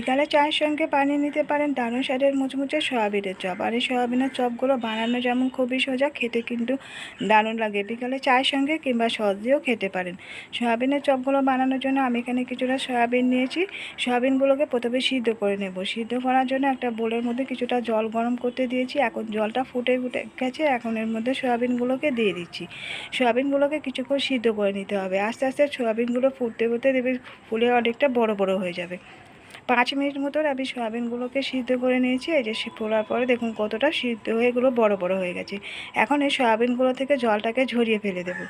বিকালে চায়ের সঙ্গে বানিয়ে নিতে পারেন দারুণ স্বাদের মুচমুচে সয়াবিনের চপ। আর এই সয়াবিনের চপগুলো বানানো যেমন খুবই সোজা, খেতে কিন্তু দারুণ লাগে। বিকালে চায়ের সঙ্গে কিংবা সস দিয়েও খেতে পারেন। সয়াবিনের চপগুলো বানানোর জন্য আমি এখানে কিছুটা সয়াবিন নিয়েছি। সয়াবিনগুলোকে প্রথমে সিদ্ধ করে নেব। সিদ্ধ করার জন্য একটা বোলের মধ্যে কিছুটা জল গরম করতে দিয়েছি। এখন জলটা ফুটে ফুটে গেছে। এখন এর মধ্যে সয়াবিনগুলোকে দিয়ে দিচ্ছি। সয়াবিনগুলোকে কিছুক্ষণ সিদ্ধ করে নিতে হবে। আস্তে আস্তে সয়াবিনগুলো ফুটতে ফুটতে দেবে ফুলে অনেকটা বড় বড় হয়ে যাবে। পাঁচ মিনিট মতন আমি সয়াবিনগুলোকে সিদ্ধ করে নিয়েছি। এই যে ফোলার পরে দেখুন কতটা সিদ্ধ হয়ে এগুলো বড় বড় হয়ে গেছে। এখন এই সয়াবিনগুলো থেকে জলটাকে ঝরিয়ে ফেলে দেবো।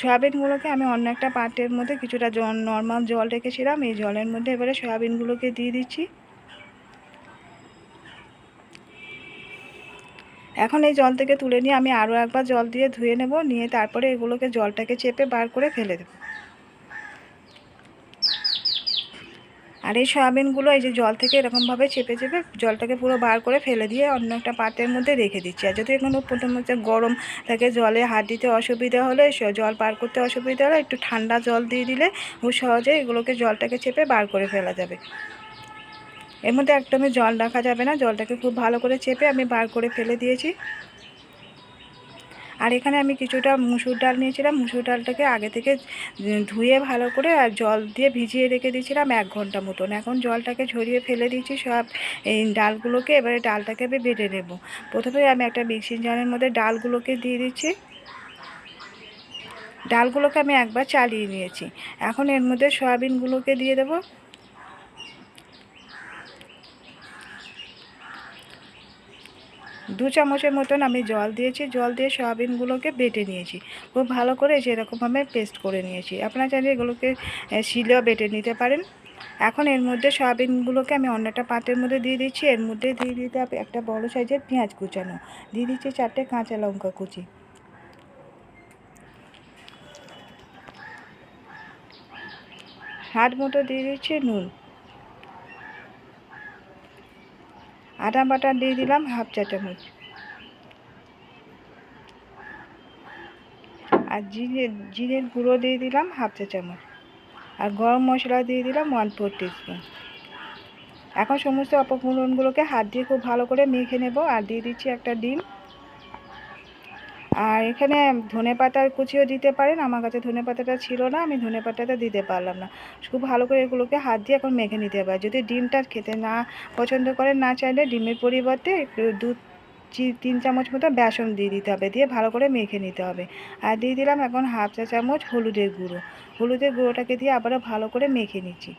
সয়াবিনগুলোকে আমি অন্য একটা পাত্রের মধ্যে কিছুটা জল নর্মাল জল রেখেছিলাম। এই জলের মধ্যে এবারে সয়াবিনগুলোকে দিয়ে দিচ্ছি। এখন এই জল থেকে তুলে নিয়ে আমি আরও একবার জল দিয়ে ধুয়ে নেব। নিয়ে তারপরে এগুলোকে জলটাকে চেপে বার করে ফেলে দেবো। আর এই সয়াবিনগুলো এই যে জল থেকে এরকমভাবে চেপে চেপে জলটাকে পুরো বার করে ফেলে দিয়ে অন্য একটা পাত্রের মধ্যে রেখে দিচ্ছি। আর যদি এখানে প্রথম হচ্ছে গরম থাকে জলে হাত দিতে অসুবিধা হলে জল বার করতে অসুবিধা হলে একটু ঠান্ডা জল দিয়ে দিলে খুব সহজে এগুলোকে জলটাকে চেপে বার করে ফেলা যাবে। এর মধ্যে একদমই জল রাখা যাবে না। জলটাকে খুব ভালো করে চেপে আমি বার করে ফেলে দিয়েছি। আর এখানে আমি কিছুটা মুসুর ডাল নিয়েছিলাম। মুসুর ডালটাকে আগে থেকে ধুয়ে ভালো করে আর জল দিয়ে ভিজিয়ে রেখে দিয়েছিলাম এক ঘণ্টা মতন। এখন জলটাকে ঝরিয়ে ফেলে দিয়েছি সব এই ডালগুলোকে। এবারে ডালটাকে আমি বেটে নেব। প্রথমে আমি একটা মিক্সিং জারের মধ্যে ডালগুলোকে দিয়ে দিচ্ছি। ডালগুলোকে আমি একবার চালিয়ে নিয়েছি। এখন এর মধ্যে সয়াবিনগুলোকে দিয়ে দেবো। দু চামচের মতন আমি জল দিয়েছি, জল দিয়ে সয়াবিনগুলোকে বেটে নিয়েছি। খুব ভালো করে সেরকমভাবে পেস্ট করে নিয়েছি। আপনারা চাইলে এগুলোকে শিলেও বেটে নিতে পারেন। এখন এর মধ্যে সয়াবিনগুলোকে আমি অন্য একটা পাত্রের মধ্যে দিয়ে দিচ্ছি। এর মধ্যে দিয়ে দিতে হবে একটা বড় সাইজের পেঁয়াজ কুচানো। দিয়ে দিচ্ছি চারটে কাঁচা লঙ্কা কুচি। হাত মতো দিয়ে দিচ্ছি নুন। আদা বাটা দিয়ে দিলাম হাফ চা চামচ। আর জিরে, জিরের গুঁড়ো দিয়ে দিলাম হাফ চা চামচ। আর গরম মশলা দিয়ে দিলাম ওয়ান ফোর টিস্পুন এখন সমস্ত অপকরণগুলোকে হাত দিয়ে খুব ভালো করে মেখে নেব। আর দিয়ে দিচ্ছি একটা ডিম। আর এখানে ধনে পাতার কুচিও দিতে পারেন। আমার কাছে ধনে পাতাটা ছিল না, আমি ধনে পাতাটা দিতে পারলাম না। খুব ভালো করে এগুলোকে হাত দিয়ে এখন মেখে নিতে পারে যদি ডিমটা খেতে না পছন্দ করেন, না চাইলে ডিমের পরিবর্তে একটু দুধ তিন চামচ মতো বেসন দিয়ে দিতে হবে। দিয়ে ভালো করে মেখে নিতে হবে। আর দিয়ে দিলাম এখন হাফ চা চামচ হলুদের গুঁড়ো। হলুদের গুঁড়োটাকে দিয়ে আবারও ভালো করে মেখে নিচ্ছি।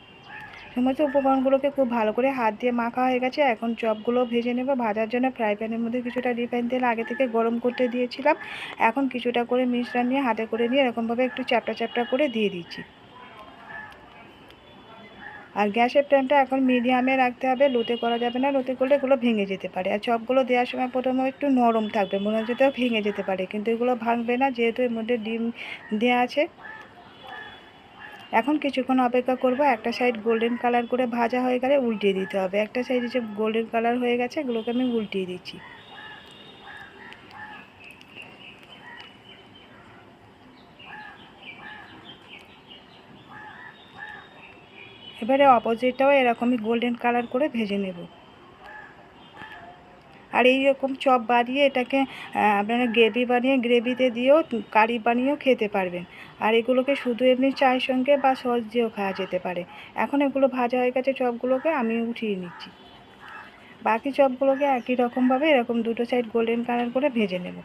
সমস্ত উপকরণগুলোকে খুব ভালো করে হাত দিয়ে মাখা হয়ে গেছে। এখন চপগুলো ভেজে নেব। ভাজার জন্য ফ্রাই প্যানের মধ্যে কিছুটা রিফাইন তেল আগে থেকে গরম করতে দিয়েছিলাম। এখন কিছুটা করে মিশ্রণ নিয়ে হাতে করে নিয়ে এরকমভাবে একটু চ্যাপটা চ্যাপটা করে দিয়ে দিচ্ছি। আর গ্যাসের ফ্লেমটা এখন মিডিয়ামে রাখতে হবে। লোতে করা যাবে না। লোতে করলে এগুলো ভেঙে যেতে পারে। আর চপগুলো দেওয়ার সময় প্রথমে একটু নরম থাকবে। মনে হচ্ছে ভেঙে যেতে পারে। কিন্তু এগুলো ভাঙবে না। যেহেতু এর মধ্যে ডিম দেওয়া আছে এখন কিছুক্ষণ অপেক্ষা করব, একটা সাইড গোল্ডেন কালার করে ভাজা হয়ে গেলে উল্টিয়ে দিতে হবে। একটা সাইড যে গোল্ডেন কালার হয়ে গেছে, এগুলোকে আমি উল্টিয়ে দিচ্ছি। এবারে অপোজিটটাও এরকমই গোল্ডেন কালার করে ভেজে নেব। আর এই রকম চপ বানিয়ে এটাকে আপনারা গ্রেভি বানিয়ে, গ্রেভিতে দিয়েও কারি বানিয়েও খেতে পারবেন। আর এগুলোকে শুধু এমনি চায়ের সঙ্গে বা সস দিয়েও খাওয়া যেতে পারে। এখন এগুলো ভাজা হয়ে গেছে চপগুলোকে, আমি উঠিয়ে নিচ্ছি। বাকি চপগুলোকে একই রকমভাবে এরকম দুটো সাইড গোল্ডেন কালার করে ভেজে নেব।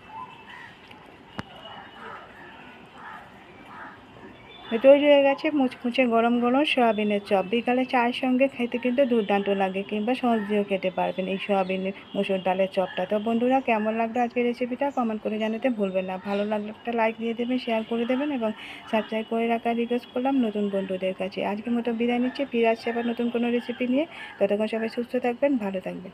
তৈরি হয়ে গেছে মুচমুচে গরম গরম সয়াবিনের চপ। বিকালে চায়ের সঙ্গে খেতে কিন্তু দুর্দান্ত লাগে, কিংবা সস দিয়েও খেতে পারবেন এই সয়াবিনের মুসুর ডালের চপটা। তো বন্ধুরা, কেমন লাগল আজকের রেসিপিটা কমেন্ট করে জানাতে ভুলবেন না। ভালো লাগলে একটা লাইক দিয়ে দেবেন শেয়ার করে দেবেন, এবং সাবস্ক্রাইব করে রাখার রিকোয়েস্ট করলাম নতুন বন্ধুদের কাছে। আজকের মতো বিদায় নিচ্ছি। ফিরে আসছে আবার নতুন কোনো রেসিপি নিয়ে। ততক্ষণ সবাই সুস্থ থাকবেন, ভালো থাকবেন।